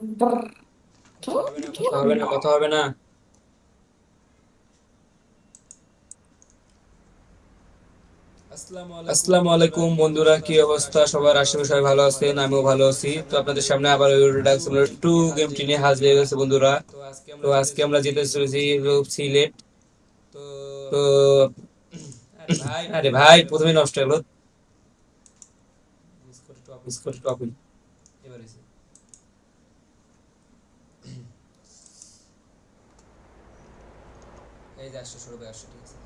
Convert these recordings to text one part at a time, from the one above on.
কথা হবে না কথা হবে না আসসালামু আলাইকুম বন্ধুরা কি অবস্থা? সবার আশেপাশে সবাই ভালো আছেন আমিও ভালো আছি। তো আপনাদের সামনে আবার ডাক টু গেমটি নিয়ে হাজির হয়ে গেছে বন্ধুরা। তো আজকে আমরা যেতে চলেছি সিলেট তো তো আরে ভাই প্রথমে নষ্ট হলো। মিস করে টপিক এবার এসে যে আসছে শুরু আসছে ঠিক আছে?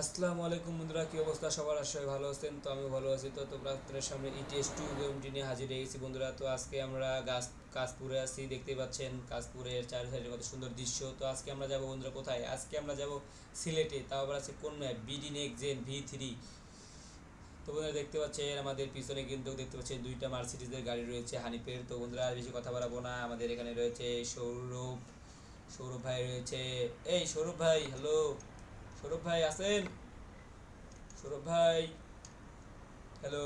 আসসালামু আলাইকুম বন্ধুরা, কি অবস্থা? সবার আশায় ভালো আছেন, তো আমি ভালো আছি। তো তোমরা সামনে ইটিএস টু গেমটি নিয়ে হাজির বন্ধুরা। তো আজকে আমরা গাছ কাশপুরে আছি পাচ্ছেন কাশপুরের চারি কত সুন্দর দৃশ্য। তো আজকে আমরা যাব বন্ধুরা কোথায়? আজকে আমরা যাব সিলেটে, তাও আবার আছে কোন ম্যাপ বিডি নেক ভি থ্রি তো বন্ধুরা দেখতে পাচ্ছেন, আমাদের পিছনে কিন্তু দেখতে পাচ্ছেন দুইটা মার্সিডিজের গাড়ি রয়েছে হানিপের তো বন্ধুরা আর বেশি কথা বাড়াবো না, আমাদের এখানে রয়েছে সৌরভ সৌরভ ভাই রয়েছে। এই সৌরভ ভাই হ্যালো সৌরভ ভাই, আছেন? সৌরভ ভাই হ্যালো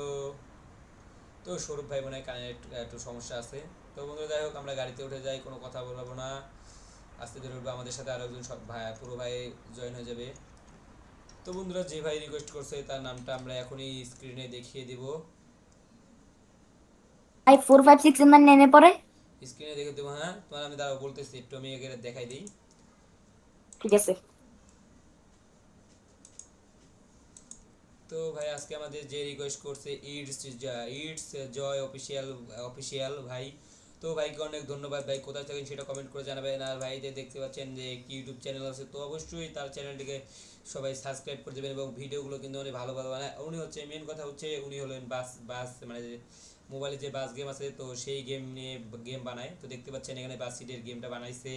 তো সৌরভ ভাই মনে হয় কানে একটু সমস্যা আছে। তো বন্ধুরা, যাই হোক, আমরা গাড়িতে উঠে যাই, কোনো কথা বলব না। আস্তে ধরে উঠবো আমাদের সাথে আরও একজন সব ভাই, পুরো ভাই জয়েন হয়ে যাবে। তো বন্ধুরা, যে ভাই রিকোয়েস্ট করছে, তার নামটা আমরা এখনই স্ক্রিনে দেখিয়ে দিব। ভাই ফোর ফাইভ সিক্স নেমে পড়ে স্ক্রিনে দেখে দেবো হ্যাঁ? তোমার আমি দাঁড়াও বলতেছি একটু আমি এখানে দেখাই দিই। ঠিক আছে তো ভাই আজকে আমাদের যে রিকোয়েস্ট করছে it's it's Joy official official ভাই। তো ভাইকে অনেক ধন্যবাদ ভাই কোথায় থাকেন সেটা কমেন্ট করে জানাবেন। আর ভাই যে দেখতে পাচ্ছেন যে একটি ইউটিউব চ্যানেল আছে তো অবশ্যই তার চ্যানেলটিকে সবাই সাবস্ক্রাইব করে দেবেন এবং ভিডিওগুলো কিন্তু অনেক ভালো ভালো বানায়। উনি হচ্ছে মেন কথা হচ্ছে উনি হলেন বাস বাস মানে মোবাইলে যে বাস গেম আছে তো সেই গেম নিয়ে গেম বানায়। তো দেখতে পাচ্ছেন এখানে বাস সিটের গেমটা বানাইছে।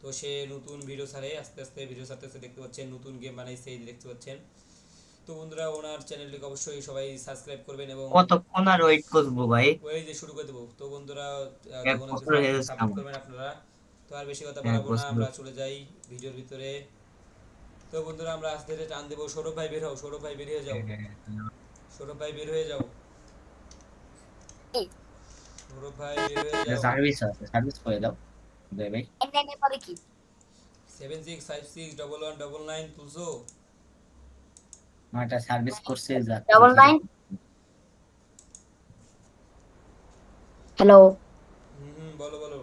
তো সে নতুন ভিডিও ছাড়ে আস্তে আস্তে ভিডিও ছাড়তে ছাড়তে দেখতে পাচ্ছেন নতুন গেম বানাইছে এই দেখতে পাচ্ছেন। তো বন্ধুরা ওনার চ্যানেলটিকে অবশ্যই সবাই সাবস্ক্রাইব করবেন এবং কতক্ষণ আর ওয়েট করব ভাই? ওই যে শুরু করে দেবো। তো বন্ধুরা হয়ে সাপোর্ট করবেন আপনারা। তো আর বেশি কথা বলব না আমরা চলে যাই ভিডিওর ভিতরে। তো বন্ধুরা আমরা আস্তে আস্তে টান দেবো সৌরভ ভাই বের হও সৌরভ ভাই বের হয়ে যাও। সৌরভ ভাই বের হয়ে যাও কি? সৌরভ ভাই বের হয়ে যাও সার্ভিস আছে সার্ভিস করে দাও ভাই ভাই নেমে পড়ে কি seven six five six double one double nine তুলছো আমারটা সার্ভিস করছে যা ডাবল নাইন হ্যালো হুম বলো বলো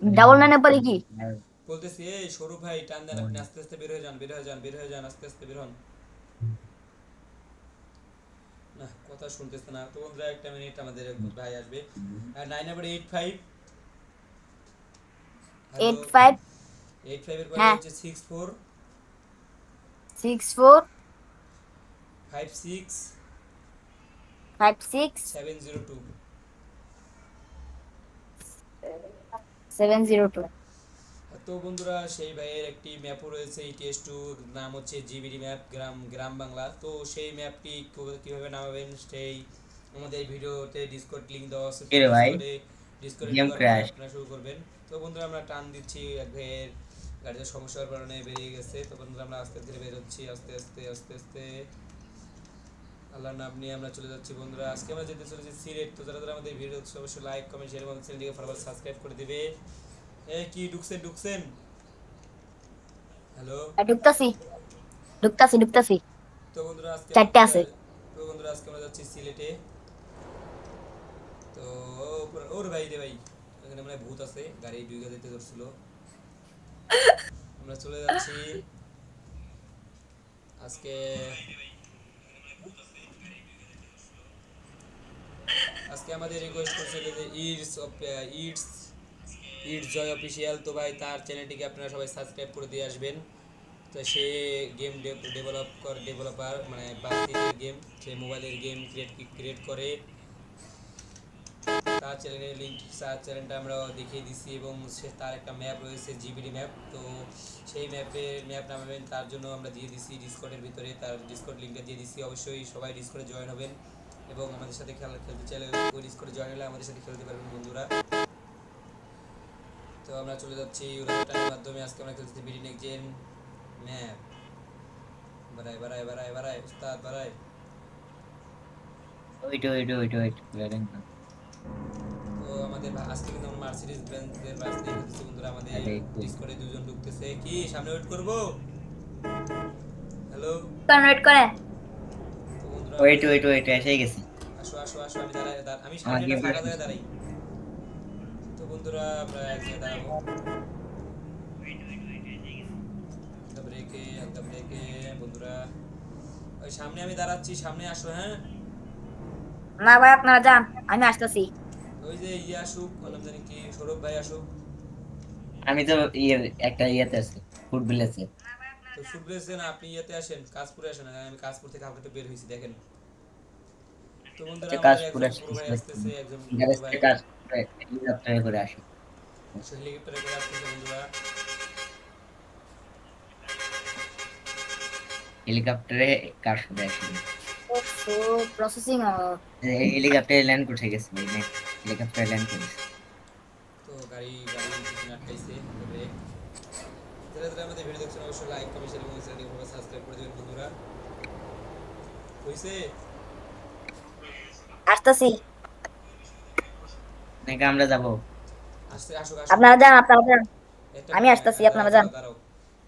ডাবল নাইনে পড়ে কি বলতেছি এই সৌরভ ভাই টান দেন আপনি আস্তে আস্তে বের হয়ে যান বের হয়ে যান বের হয়ে যান আস্তে আস্তে বের হন। না কথা শুনতেছে না। তো বন্ধুরা একটা মিনিট আমাদের ভাই আসবে। আর nine number eight five eight five eight ফাইভের। হচ্ছে six four six four five six five six seven zero two seven zero two তো বন্ধুরা সেই ভাইয়ের একটি ম্যাপও রয়েছে ইটিএস টু নাম হচ্ছে জিবিডি ম্যাপ গ্রাম গ্রাম বাংলা। তো সেই ম্যাপটি কীভাবে নামাবেন সেই আমাদের ভিডিওতে ডিসকর্ড লিংক দেওয়া আছে ডিসকর্ডে। আপনারা শুরু করবেন? তো বন্ধুরা আমরা টান দিচ্ছি এক ভাইয়ের গাড়িতে সমস্যার কারণে বেরিয়ে গেছে। তো বন্ধুরা আমরা আস্তে ধীরে বেরোচ্ছি আস্তে আস্তে আস্তে আস্তে। আল্লাহর নাম নিয়ে আমরা চলে যাচ্ছি বন্ধুরা। আজকে আমরা যেতে চলেছি সিলেট। তো যারা যারা আমাদের ভিডিও অবশ্যই লাইক কমেন্ট শেয়ার এবং চ্যানেলটিকে ফলোয়ার সাবস্ক্রাইব করে দিবে। এ কি ঢুকছেন ঢুকছেন হ্যালো ঢুকতাছি ঢুকতাছি ঢুকতাছি তো বন্ধুরা আজকে চারটে আছে। তো বন্ধুরা আজকে আমরা যাচ্ছি সিলেটে তো ওর ভাই রে ভাই এখানে মানে ভূত আছে গাড়ি ডুইগা যেতে ধরছিল আমরা চলে যাচ্ছি আজকে আজকে আমাদের রিকোয়েস্ট করছিল যে it's it's it's Joy official. তো ভাই, তার চ্যানেলটিকে আপনারা সবাই সাবস্ক্রাইব করে দিয়ে আসবেন। তো সে গেম ডেভেলপ কর ডেভেলপার মানে বাস্তিকের গেম সে মোবাইলের গেম ক্রিয়েট ক্রিয়েট করে। তার চ্যানেলের লিঙ্ক তার চ্যানেলটা আমরা দেখিয়ে দিছি এবং সে তার একটা ম্যাপ রয়েছে জিবিডি ম্যাপ তো সেই ম্যাপে ম্যাপ নামাবেন, তার জন্য আমরা দিয়ে দিছি ডিসকর্ডের ভিতরে। তার ডিসকর্ড লিঙ্কটা দিয়ে দিছি। অবশ্যই সবাই ডিসকর্ডে জয়েন হবেন এবং আমাদের সাথে খেলা খেলতে চাইলে ডিসকর্ডে জয়েন হলে আমাদের সাথে খেলতে পারবেন বন্ধুরা। তো আমরা চলে যাচ্ছি ইউরোটার মাধ্যমে। আজকে আমরা খেলতেছি বিডি নেক জেন ম্যাপ বাড়াই বাড়াই বাড়াই বাড়াই উস্তাদ বাড়াই। ওয়েট ওয়েট ওয়েট ওয়েট তো আমাদের আজকে কিন্তু আমরা মার্সিডিজ বেঞ্জের বাস দিয়ে হচ্ছে বন্ধুরা। আমাদের। ডিসকর্ডে দুজন ঢুকতেছে। কি সামনে ওয়েট করব? হ্যালো করেন ওয়েট বন্ধুরা ওয়েট ওয়েট ওয়েট এসে গেছি। আসো আসো আসো আমি দাঁড়াই আমি সামনে ফাঁকা জায়গায় দাঁড়াই। তো বন্ধুরা আমরা এক জায়গায় দাঁড়াবো বন্ধুরা। ওই সামনে আমি দাঁড়াচ্ছি সামনে আসো হ্যাঁ? না ভাই আপনারা যান আমি আসতেছি। ওই যে ইয়ে আসুক বললাম জানি কি সৌরভ ভাই আসুক। আমি তো ইয়ে একটা ইয়েতে আছি ফুটবল আছে। তো ফুটবলেছে না আপনি ইয়েতে আসেন কাজপুরে আসেন আমি কাজপুর থেকে আপনাকে বের হয়েছি দেখেন। তো বন্ধুরা আমাদের একজন ভাই আসতেছে। একজন ভাই। হেলিকপ্টারে করে আসি। হেলিকপ্টারে করে আসতেছে বন্ধুরা হেলিকপ্টারে করে আসি? ওফো প্রসেসিং হেলিকপ্টারে ল্যান্ড করতে গেছি হেলিকপ্টারে ল্যান্ড করেছি। তো গাড়ি গাড়ি আটকাইছে ব্রেক যারা যারা আমাদের ভিডিও দেখছেন অবশ্যই লাইক কমেন্ট শেয়ার এবং চ্যানেলটি সাবস্ক্রাইব করে দেবেন বন্ধুরা। হইছে? আসতেছি। নাকি আমরা যাব? আসতে আসুক আপনারা যান আপনারা যান। আমি আসতেছি, আপনারা যান।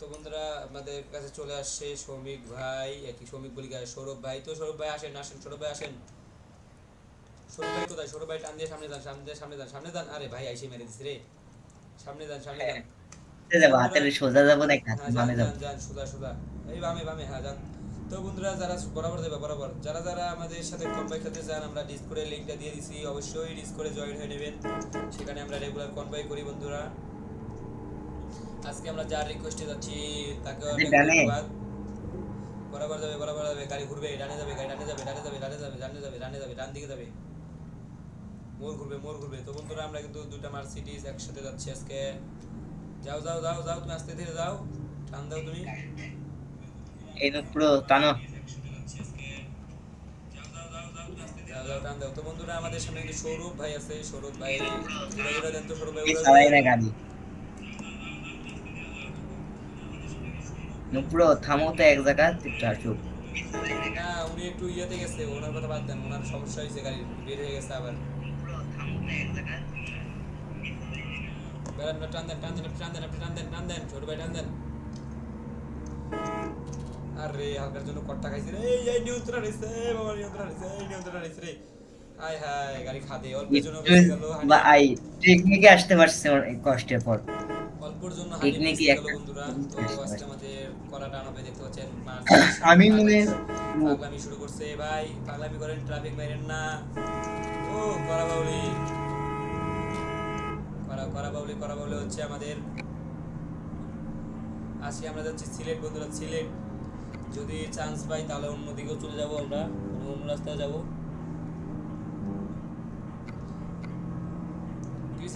তো বন্ধুরা আমাদের কাছে চলে আসছে শ্রমিক ভাই একই শ্রমিক বলি গায়ে? সৌরভ ভাই। তো সৌরভ ভাই আসেন আসেন সৌরভ ভাই আসেন। সৌরভ ভাই কোথায়? সৌরভ ভাই টান দিয়ে সামনে যান সামনে সামনে যান সামনে যান। আরে ভাই আইসে মেরে দিস রে। সামনে যান সামনে যান। হাতের সোজা যাব হাতে হ্যাঁ যান বামে যাব। যান যান সোজা সোজা। এই বামে বামে হ্যাঁ যান। তো বন্ধুরা যারা বরাবর দেবে বরাবর। যারা যারা আমাদের সাথে কনভাই খেতে চান আমরা ডিসকোডে লিঙ্কটা দিয়ে দিছি। অবশ্যই ডিসকোডে জয়েন হয়ে নেবেন। সেখানে আমরা রেগুলার কনভাই করি বন্ধুরা। আজকে আমরা যার রিকোয়েস্টে যাচ্ছি তাকে অনেক ধন্যবাদ। বরাবর যাবে বরাবর যাবে গাড়ি ঘুরবে ডানে যাবে গাড়ি ডানে যাবে ডানে যাবে ডানে যাবে ডানে যাবে ডানে যাবে ডান দিকে যাবে। মোর ঘুরবে মোর ঘুরবে। তো বন্ধুরা আমরা কিন্তু দুটা মার্সিডিজ একসাথে যাচ্ছি আজকে। যাও যাও যাও যাও তুমি আস্তে ধীরে যাও। টান দাও তুমি। এই তো পুরো টানো তো বন্ধুরা আমাদের সামনে ভাই ভাই দেন ভাই এক জায়গা না উনি একটু ইয়েতে গেছে ওনার কথা ওনার সমস্যা হয়েছে গাড়ি বের হয়ে গেছে আবার টান দেন টান দেন টান দেন টান দেন ছোট ভাই টান দেন আরে হালকার জন্য কট্টা খাইছে রে। এই এই নিয়ন্ত্রণ হইছে বাবা নিয়ন্ত্রণ হইছে এই নিয়ন্ত্রণ হইছে রে। হাই হাই গাড়ি খাদে অল্পের জন্য বেঁচে গেল টেকনিকে আসতে পারছে কষ্টের পর। অল্পের জন্য গেল একটা- বন্ধুরা। তো আজকে আমাদের করা টান হবে দেখতে পাচ্ছেন আমি মনে পাগলামি শুরু করছে ভাই পাগলামি করেন ট্রাফিক মাইরেন না। ও করা বাউলি। করা করা বাউলি করা বাউলি হচ্ছে আমাদের। আজকে আমরা যাচ্ছি সিলেট বন্ধুরা সিলেট। যদি চান্স পাই তাহলে অন্যদিকেও চলে যাব আমরা অন্য রাস্তায় যাব।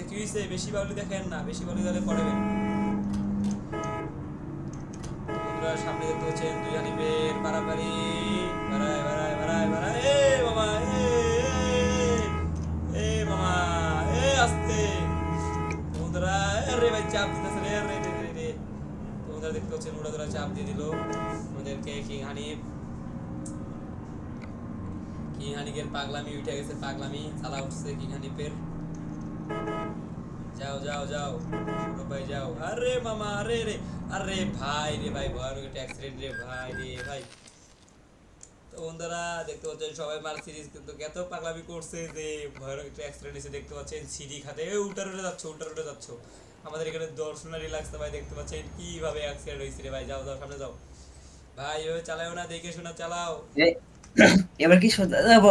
কি হয়েছে বেশি বাউলি দেখেন না, বেশি বাউলি তাহলে করবেন বন্ধুরা, সামনে দেখতে পাচ্ছেন দুই হানিফের পারাপারি। বাড়ায় বাড়ায় বাড়ায় বাড়ায়। এ মামা এ এ এ আস্তে। বন্ধুরা রে ভাই, চাপ দিতেছে রে রে রে রে বন্ধুরা, দেখতে পাচ্ছেন উড়া ধরা চাপ দিয়ে দিল। আমাদেরকে কিং হানিফ কিং পাগলামি উঠে গেছে, পাগলামি চালা উঠছে কিং হানিফের যাও যাও যাও ছোট ভাই যাও। আরে মামা, আরে রে, আরে ভাই রে ভাই ভয়ানক একটা অ্যাক্সিডেন্ট রে ভাই রে ভাই। তো বন্ধুরা, দেখতে পাচ্ছেন সবাই মার্সিডিজ কিন্তু এত পাগলামি করছে যে ভয়ানক একটা অ্যাক্সিডেন্ট এসে দেখতে পাচ্ছেন, সিঁড়ি খাতে উল্টা রোডে যাচ্ছ, উল্টা রোডে যাচ্ছ। আমাদের এখানে দর্শনারি লাগছে ভাই, দেখতে পাচ্ছেন কীভাবে অ্যাক্সিডেন্ট হয়েছে রে ভাই, যাও যাও, সামনে যাও। ভাই এভাবে চালাও না দেখে শোনা চালাও। এবার কি সোজা যাব?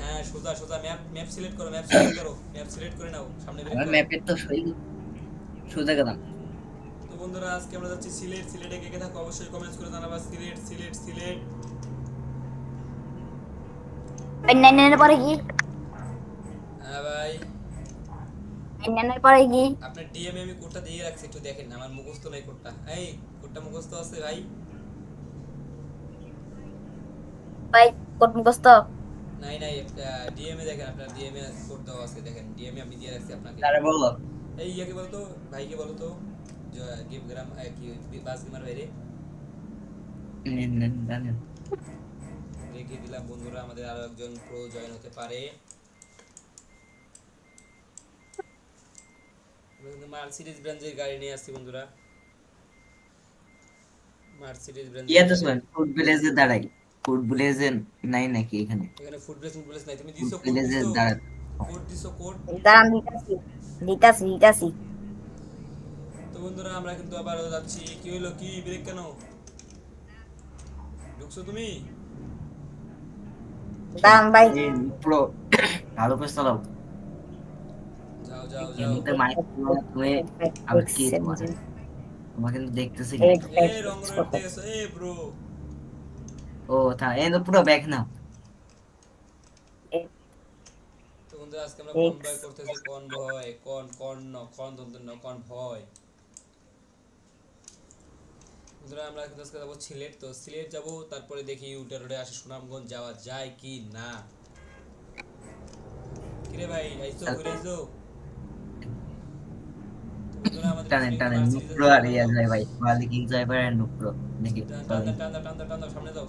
হ্যাঁ সোজা সোজা ম্যাপ ম্যাপ সিলেক্ট করো ম্যাপ সিলেক্ট করো ম্যাপ সিলেক্ট করে নাও সামনে বের আমার করো। ম্যাপের তো সই সোজা গেলাম। তো বন্ধুরা আজকে আমরা যাচ্ছি সিলেট সিলেটে কে কে থাকো অবশ্যই কমেন্টস করে জানাবা। সিলেট সিলেট সিলেট। ভাই পরে কি? হ্যাঁ ভাই। পরে কি? আপনার ডিএমএ আমি কোডটা দিয়ে রাখছি একটু দেখেন না, আমার মুখস্থ নাই কোডটা এই কোডটা মুখস্থ আছে ভাই। ভাই কোট মুখস্ত নাই নাই ডিএমএ দেখেন আপনার ডিএমএ কোড দেওয়া আছে দেখেন ডিএমএ আমি দিয়ে রাখছি আপনাকে। তারা বলল এই ইয়াকে বলো তো ভাইকে বলো তো গিফট গ্রাম কি বাস গেমার বাইরে। নেন, নেন, জানেন। রেখে দিলাম বন্ধুরা আমাদের আরও একজন প্রো জয়েন হতে পারে। কিন্তু মার্সিডিজ ব্র্যান্ডের গাড়ি নিয়ে আসছি বন্ধুরা। মার্সিডিজ ব্র্যান্ড ইয়ে তো শুনেন ফুড ভিলেজে দাঁড়াই। ফুড ভিলেজে নাই নাকি এখানে? এখানে ফুড ফুড ব্রেস নাই। তুমি দিছো ফুড কোড ভিলেজে দাঁড়া। কোড দিছো কোড দাঁড়ান দিতাছি দিতাছি দিতাছি। তো বন্ধুরা আমরা কিন্তু আবারও যাচ্ছি। কি হইল কি ব্রেক কেন? ঢুকছো তুমি? দাঁড়ান ভাই। পুরো ভালো করে চালাও। যাও যাও যাও। মাইক তুমি আবার কি তোমাকে কিন্তু দেখতেছি না। Eight, এ eight, রং six, রইতে এ ব্রো ও তো পুরো ব্যাক নাও তো বন্ধুরা আজকে আমরা কনভয় করতেছি? কনভয় কন কন কন দন্তন ন বন্ধুরা আমরা আজকে যাব সিলেট। তো সিলেট যাব তারপরে দেখি রোডে আসে সুনামগঞ্জ যাওয়া যায় কি না? কিরে ভাই আইসো। ঘুরে আইসো। টানেন টানেন নুপ্রো আর ইয়া যায় ভাই, মালিক কিং ভাই আর নুপ্রো টান সামনে সামনে যাও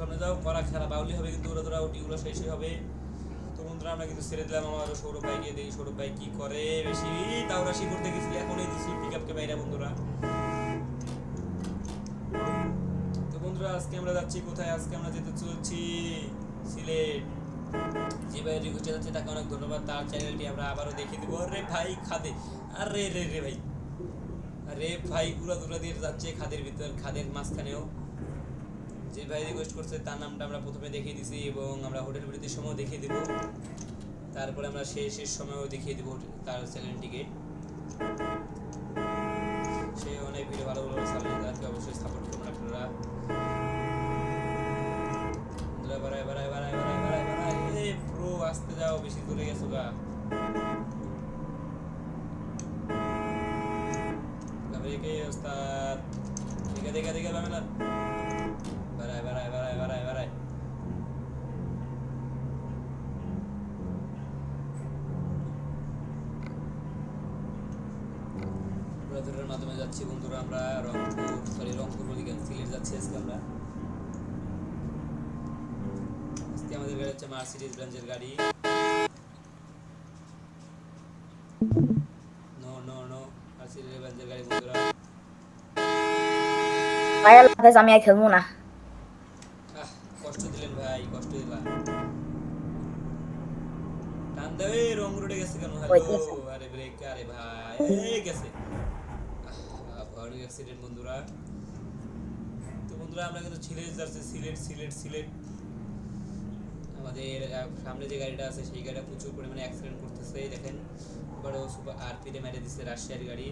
সামনে যাও করা খেলা, বাউলি হবে কিন্তু ওরা তোরা ওটিগুলো শেষই হবে। তো বন্ধুরা, আমরা কিন্তু ছেড়ে দিলাম, আমার সৌরভ দেখি, সৌরভ ভাই কি করে, বেশি তাওরা শিখর দেখেছিল এখন এই দিছিল পিক আপকে বাইরে, বন্ধুরা। তো বন্ধুরা, আজকে আমরা যাচ্ছি কোথায়? আজকে আমরা যেতে চলছি সিলেট। যে ভাই রিকোয়েস্ট যাচ্ছে তাকে অনেক ধন্যবাদ। তার চ্যানেলটি আমরা আবারও দেখিয়ে দেবো। আরে ভাই, খাদে। আরে রে রে ভাই। আরে ভাই উড়া দুরা দিয়ে যাচ্ছে খাদের ভিতর, খাদের মাঝখানেও। যে ভাই রিকোয়েস্ট করছে, তার নামটা আমরা প্রথমে দেখিয়ে দিছি এবং আমরা হোটেল বিরতির সময় দেখিয়ে দেব। তারপরে আমরা শেষ শেষ সময়ও দেখিয়ে দেবো তার চ্যানেলটিকে ওস্তাদ দেখে দেখে দেখে পাবে না বাড়ায় বাড়ায় বাড়ায় বাড়ায় বাড়ায় ব্রাদারের মাধ্যমে যাচ্ছি বন্ধুরা আমরা, রংপুর সরি রংপুর বলি কেন সিলেট যাচ্ছি আজকে আমরা। আজকে আমাদের গাড়ি হচ্ছে মার্সিডিজ ব্রাঞ্চের গাড়ি। নো নো নো মার্সিডিজ ব্রাঞ্চের গাড়ি ভাই আল্লাহ হাফেজ, আমি আর খেলব না। কষ্ট দিলেন ভাই কষ্ট দিলাম। টান দে রং রোডে গেছে কেন? আরে ব্রেক আরে ভাই এই গেছে। আহ, অ্যাক্সিডেন্ট বন্ধুরা। তো বন্ধুরা আমরা কিন্তু সিলেট যাচ্ছি সিলেট সিলেট সিলেট। আমাদের সামনে যে গাড়িটা আছে সেই গাড়িটা প্রচুর পরিমাণে অ্যাক্সিডেন্ট করতেছে দেখেন। এবারে সুপার আরপিতে মেরে দিচ্ছে রাশিয়ার গাড়ি।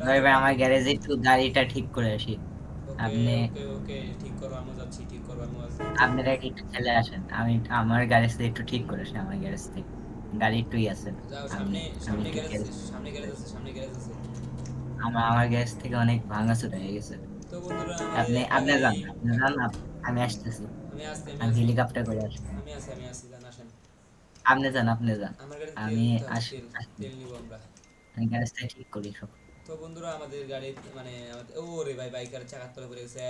ভাই ভাই আমার গ্যারেজে একটু গাড়িটা ঠিক করে আসি। আপনি- ওকে ওকে ঠিক করো আমি যাচ্ছি ঠিক করো আমি আছি আপনারা কি একটু চলে আসেন আমি আমার গ্যারেজ থেকে একটু ঠিক করে আসি আমার গ্যারেজ থেকে। গাড়ি একটুই আছে সামনে সামনে গ্যারেজ আছে সামনে গ্যারেজ আছে সামনে গ্যারেজ আছে। আমার আমার গ্যারেজ থেকে অনেক ভাঙা চুরা হয়ে গেছে। তো বন্ধুরা আপনি আপনি যান আপনি যান আমি আসতেছি। আমি আসতে আমি হেলিকপ্টার করে আসি। আমি আসি আমি আসি জান আসেন। আপনি যান আপনি যান। আমি আসি। তেল নিব আমরা। আমি গ্যারেজটা ঠিক করি সব। তো বন্ধুরা, আমাদের গাড়ি মানে ও রে ভাই বাইকার চাকার তলে পড়ে গেছে।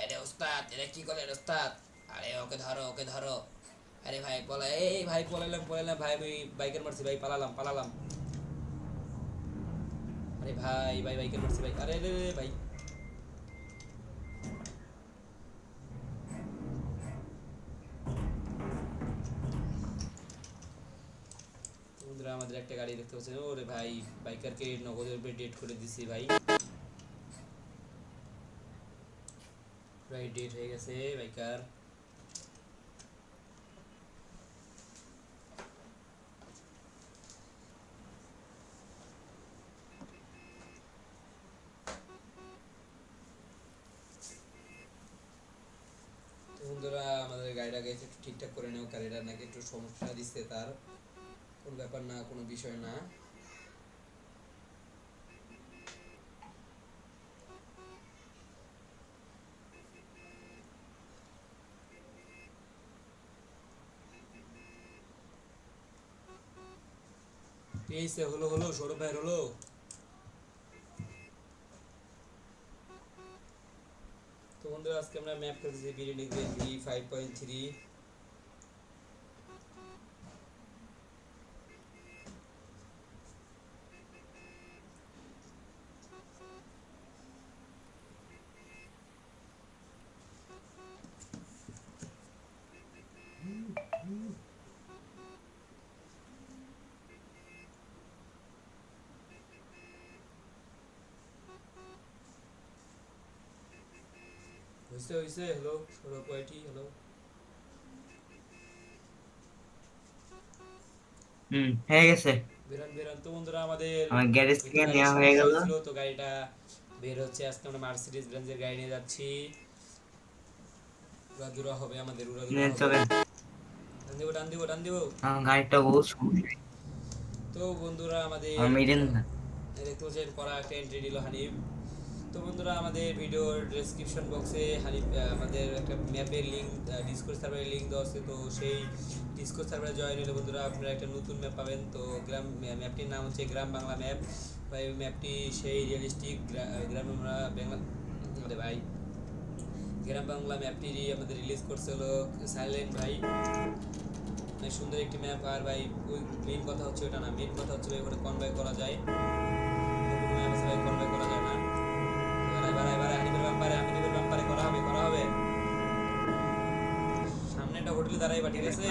আরে ওস্তাদ এটা কি করে ওস্তাদ? আরে ওকে ধরো ওকে ধরো। আরে ভাই, পলা, এই ভাই, পলাইলাম পলাইলাম, ভাই, আমি বাইকের মারছি, ভাই, পালালাম পালালাম। আরে ভাই ভাই, বাইকের মারছি, ভাই, আরে রে ভাই। আমাদের একটা গাড়ি দেখতে পাচ্ছেন ওরে ভাই বাইকারকে নগদের উপরে ডেট করে দিছি ভাই। প্রায় ডেট হয়ে গেছে বাইকার বন্ধুরা, আমাদের গাড়িটাকে একটু ঠিকঠাক করে নেও গাড়িটা নাকি একটু সমস্যা দিচ্ছে তার। কোনো ব্যাপার না, কোনো বিষয় না। এই সে হলো হলো, সৌরভ ভাইয়ের হলো। তো বন্ধুরা, আজকে আমরা ম্যাপ করেছি biryani V five point three হয়েছে হয়েছে হ্যালো সৌরভ কয়টি হ্যালো হুম হয়ে গেছে বেরান বেরান তো বন্ধুরা আমাদের আমার গ্যারেজ থেকে নেওয়া হয়ে গেল তো গাড়িটা বের হচ্ছে আজকে আমরা মার্সিডিজ ব্রাঞ্চের গাড়ি নিয়ে যাচ্ছি উড়াদুরা হবে আমাদের উড়াদুরা। চলেন টান দিব টান দিব টান দিব গাড়িটা বহুত সমস্যা তো বন্ধুরা আমাদের আমার মিডিল না এই দেখতে পাচ্ছেন করা একটা এন্ট্রি দিল হানিফ তো বন্ধুরা, আমাদের ভিডিওর ডেসক্রিপশন বক্সে হানিফ আমাদের একটা ম্যাপের লিঙ্ক ডিসকোর্স সার্ভারের লিঙ্ক দেওয়া আছে। তো সেই ডিসকোর্স সার্ভারে জয়েন হলে বন্ধুরা আপনারা একটা নতুন ম্যাপ পাবেন। তো গ্রাম ম্যাপটির নাম হচ্ছে গ্রাম বাংলা ম্যাপ ভাই ম্যাপটি সেই রিয়েলিস্টিক গ্রাম বাংলা বাংলা ভাই, গ্রাম বাংলা ম্যাপটি আমাদের রিলিজ করছে হলো সাইলেন্ট ভাই। অনেক সুন্দর একটি ম্যাপ আর ভাই মেইন কথা হচ্ছে ওটা না মেন কথা হচ্ছে ভাই, ওখানে কনভয় করা যায়। কোনো ম্যাপ আছে কনভয় করা যায় না। বাড়াই বাড়াই হানিফের বাম্পারে হানিফের বাম্পারে করা হবে করা হবে। সামনে একটা হোটেলে দাঁড়াই বা ঠিক আছে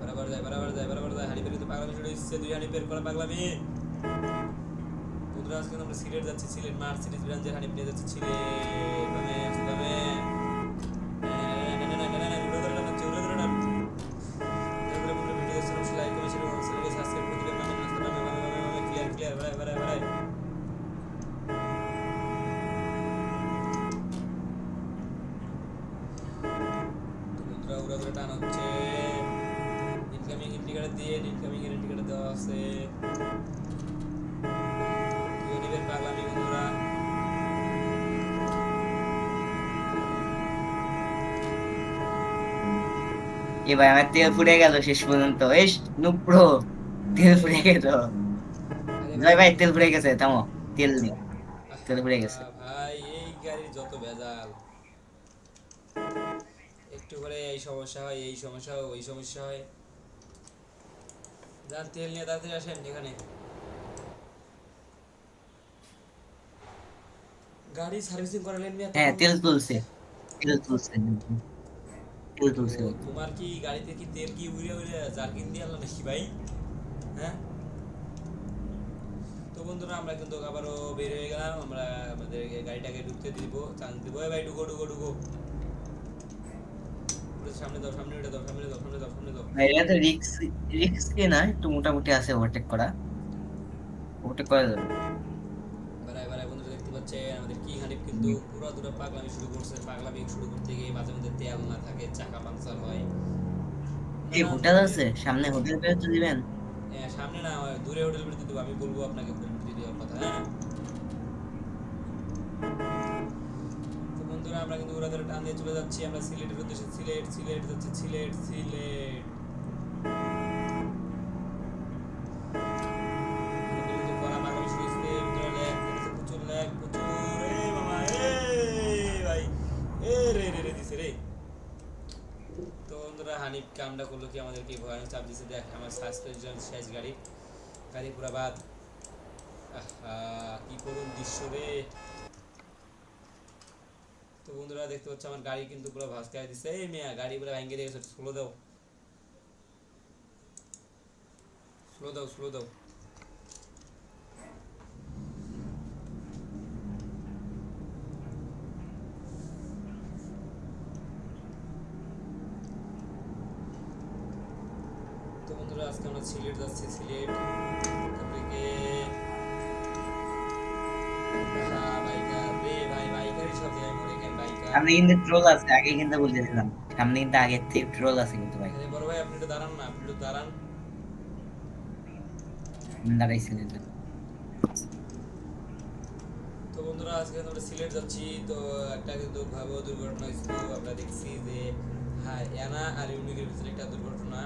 বরাবর যায় বরাবর যায় বরাবর যায়। হানিফের কিন্তু দুই হানিফের করা পাগলামি। বন্ধুরা, আজকে আমরা সিলেট যাচ্ছি, সিলেট মার্সিডিজ ব্রাঞ্চের হানিফ নিয়ে যাচ্ছি, সিলেট। মানে এ ভাই আমার তেল ফুরে গেল শেষ পর্যন্ত। এস নুপ্রো তেল ফুরে গেল। জয় ভাই তেল ফুরে গেছে থামো তেল দিও তেল ফুরে গেছে। ভাই এই গাড়ির যত ভেজাল। একটু করে এই সমস্যা হয় এই সমস্যা হয় ওই সমস্যা হয়। যান তেল নিয়ে তাড়াতাড়ি আসেন এখানে। গাড়ি সার্ভিসিং করালেন হ্যাঁ তেল তুলছে তেল তুলছে। তুলছে তোমার কি গাড়িতে কি তেল কি উড়ে উড়ে জার্কিন দিয়ে আনলো নাকি ভাই? হ্যাঁ? তো বন্ধুরা আমরা কিন্তু আবারও বের হয়ে গেলাম। আমরা আমাদের গাড়িটাকে ঢুকতে দিব চান্স দিব। ভাই ঢুকো ঢুকো ঢুকো। সামনে দাও সামনে দাও সামনে দাও সামনে দাও সামনে দাও। ভাই এটা তো রিক্স রিক্সকে না? একটু মোটামুটি আছে ওভারটেক করা। ওভারটেক করা যাবে বারাই বারাই বন্ধুরা দেখতে পাচ্ছেন আমাদের কি হানিফ কিন্তু পুরো দুটো পাগলামি শুরু করছে। পাগলামি শুরু করতে গিয়ে মাঝে মধ্যে তেল না থাকে চাকা পাংচার হয়। এই হোটেল আছে? সামনে হোটেল পেয়ে তো দিবেন? হ্যাঁ, সামনে না দূরে হোটেল বিরতি দেবো। আমি বলব আপনাকে হোটেল বিরতি দেওয়ার কথা হ্যাঁ। তো বন্ধুরা আমরা কিন্তু ওরা টান দিয়ে চলে যাচ্ছি। আমরা সিলেটের উদ্দেশ্যে সিলেট সিলেট যাচ্ছে সিলেট সিলেট। কি আমাদেরকে ভয়ানক চাপ দিচ্ছে দেখ, আমার স্বাস্থ্যের জন্য শেষ গাড়ি। গাড়ি পুরা কি করুন দৃশ্য রে। তো বন্ধুরা, দেখতে পাচ্ছ, আমার গাড়ি কিন্তু পুরো ভাসকায় দিচ্ছে এই মেয়া, গাড়ি পুরো ভেঙে দিয়েছে স্লো দাও। স্লো দাও স্লো দাও তো বন্ধুরা আজকে আমরা সিলেট যাচ্ছি সিলেট তারপরে সামনে কিন্তু ট্রোল আছে আগে কিন্তু বলতেছিলাম সামনে কিন্তু আগের থেকে ট্রোল আছে কিন্তু ভাই। বড় ভাই আপনি একটু দাঁড়ান না আপনি একটু দাঁড়ান। দাঁড়াইছিলেন তো বন্ধুরা আজকে আমরা সিলেট যাচ্ছি। তো একটা কিন্তু ভয়াবহ দুর্ঘটনা হয়েছিল। আমরা দেখছি যে হ্যাঁ এনা আর ইউনিকের ভিতরে একটা দুর্ঘটনা।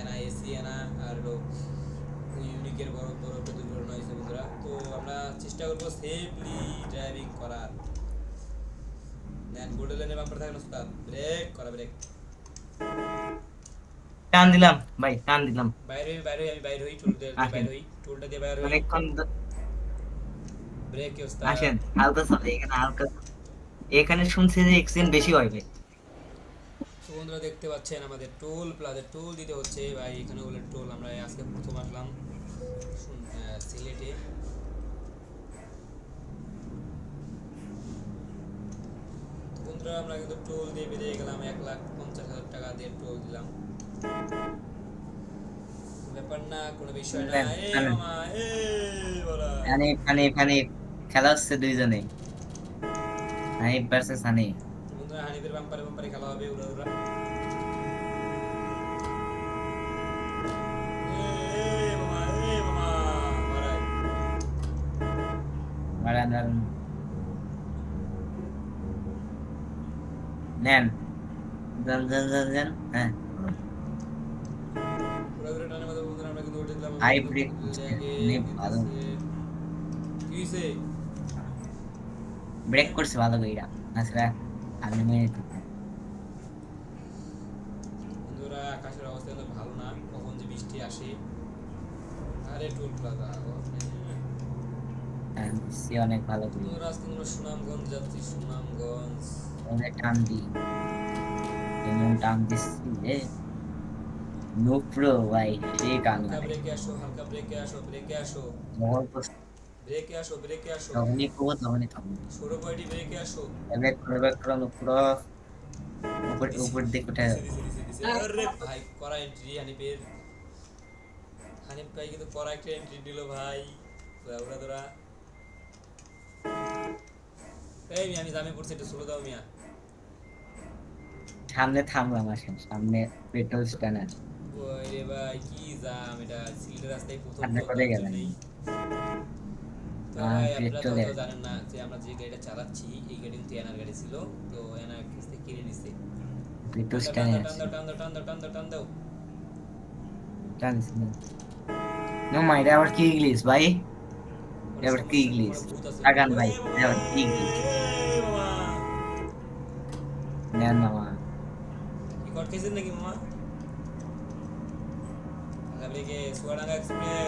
এনা এসি এনা আর হলো ইউনিকের বড় বড় একটা দুর্ঘটনা হয়েছে বন্ধুরা তো আমরা চেষ্টা করব সেফলি ড্রাইভিং করার। বাম্পার থাকে না ব্রেক করা ব্রেক টান দিলাম ভাই টান দিলাম। বাইরে বাইরে আমি বাইরে হই টুল দিয়ে বাইরে হই টুলটা দিয়ে বাইরে হই। অনেকক্ষণ ব্রেক কি উস্তাদ আসেন হালকা চলে এখানে হালকা এখানে শুনছি যে এক্সিডেন্ট বেশি হয় ভাই। বন্ধুরা দেখতে পাচ্ছেন আমাদের টোল প্লাজা টোল দিতে হচ্ছে। ভাই এখানে বলে টোল। আমরা আজকে প্রথম আসলাম সিলেটে। বন্ধুরা আমরা কিন্তু টোল দিয়ে বেরিয়ে গেলাম। এক লাখ পঞ্চাশ হাজার টাকা দিয়ে টোল দিলাম। ব্যাপার না কোনো বিষয় না। মামা বলা। হানিফ হানিফ হানিফ খেলা হচ্ছে দুইজনে। হানিফ ভার্সেস হানিফ। বন্ধুরা হানিফের বাম্পারে বাম্পারে খেলা হবে উড়া উড়া এই মামা এই মামা বাড়াই মারান মারান নেন যান যান যান যান হ্যাঁ উড়া উড়া টানে মাথা বন্ধুরা আমরা কিন্তু উঠে দিলাম High break লেগে অনেক ভালো। দিতেছে। কি হইছে ব্রেক করছে ভালো কইরা আসলে আমি মেরে বন্ধুরা আকাশের অবস্থা কিন্তু ভালো না। কখন যে বৃষ্টি আসে। আরে টোল প্লাজা সে অনেক ভালো বন্ধুরা আজকে আমরা সুনামগঞ্জ যাচ্ছি সুনামগঞ্জ। ওদের টান এমন টান দিচ্ছি যে ভাই সে গান আসো হালকা ব্রেকে আসো ব্রেকে আসো। ব্রেকে আসো ব্রেকে আসো। ব্রেকে আসো? করে করে নুপ্রো উপর উপর দিকে উঠে। আরে ভাই করা এন্ট্রি হানিফের হানিফ ভাই কিন্তু করা একটা এন্ট্রি দিল ভাই। ওরা তোরা। এই মিয়া আমি জামে পড়ছি একটু দাও মিয়া। সামনে থামলাম আসেন সামনে পেট্রোল স্ট্যান্ড আছে। ওই রে ভাই কি জাম এটা সিলেটের রাস্তায় প্রথম কোথায় গেলেন? তো আপনারা তো জানেন না যে আমরা যে গাড়িটা চালাচ্ছি এই গাড়ি কিন্তু এনার গাড়ি ছিল তো এনার কাছ থেকে কিনে নিছে। পেট্রোল টান দাও, টান দাও টান দাও টান দাও টান দাও নো মাই এটা আবার কি ইংলিশ ভাই? এবার কি ইংলিশ? আগান ভাই, এবার কি ইংলিশ? নেন মামা কি কট নাকি মামা? তাহলে কি সুয়াডাঙ্গা এক্সপ্রেস।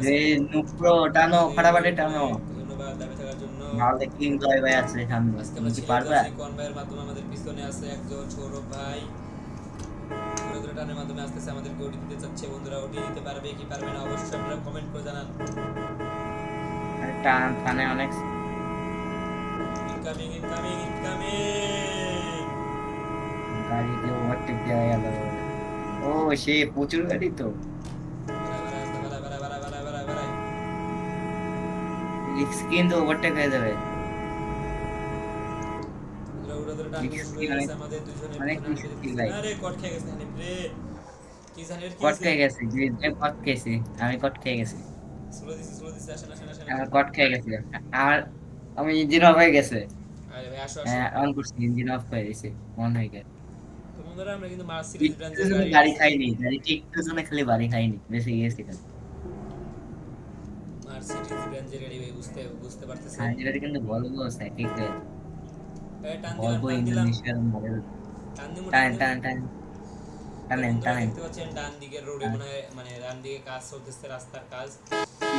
আছে নুপ্রো টানো ফাটাফাটি টানো। ধন্যবাদ লাইভে থাকার জন্য। নাহলে কিং জয় ভাই আছে সামনে আজকে তুমি আমরা কি সিলেট পারবে? যাচ্ছি কনভয়ের মাধ্যমে। আমাদের পিছনে আছে একজন সৌরভ ভাই। ধরে ধরে টানের মাধ্যমে আসতেছে আমাদেরকে ওটি দিতে চাচ্ছে? বন্ধুরা ওটি দিতে পারবে কি পারবে না? অবশ্যই আপনারা কমেন্ট করে জানান। টান টানে অনেক। ইনকামিং ইনকামিং ইনকামিং গাড়ি দিয়ে ওভারটেক দেওয়া গেল। ও সে প্রচুর গাড়ি তো। যে কট খেয়েছি আমি কট খেয়ে গেছি কট খেয়ে গেছে আর আমি ইঞ্জিন অফ হয়ে গেছে হ্যাঁ অন করছি ইঞ্জিন অফ হয়ে গেছে অন হয়ে গেছে বন্ধুরা আমরা কিন্তু মার্সিডিজ ব্র্যান্ডের গাড়ি গাড়ি খাইনি গাড়িটি একটু জন্য খালি বাড়ি খাইনি বেশি গেছি খালি ভাই বুঝতে বুঝতে পারতেছেন আর কিন্তু বলব সাইকেল এই টান দিলাম বলব টান দিলাম ইন্দোনেশিয়ার মডেল টান দিমু টান টান টান টান। টানেন বন্ধুরা টানেন। দেখতে পাচ্ছেন ডান দিকের রোডে মনে হয় মানে ডান দিকে কাজ চলতেছে রাস্তার কাজ।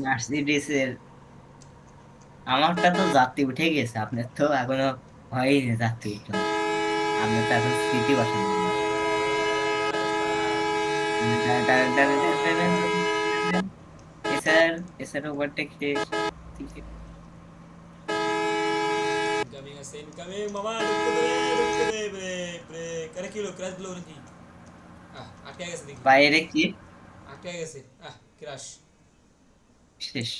মার্সিডিসের আমারটা তো যাত্রী উঠে গেছে আপনার তো এখনও হয়নি যাত্রী উঠে আপনার তো এখন স্মৃতি বসানো। এছাড়া এছাড়া ওভারটেক শেষ ইনকামিং আছে ইনকামিং মামা ঢুকতে দে ঢুকতে দে ব্রেক ব্রেক আরে কি হলো? ক্র্যাশ দিলো নাকি? আহ আটকে গেছে দেখি। বাইরে কি? আটকে গেছে। আহ ক্র্যাশ শেষ।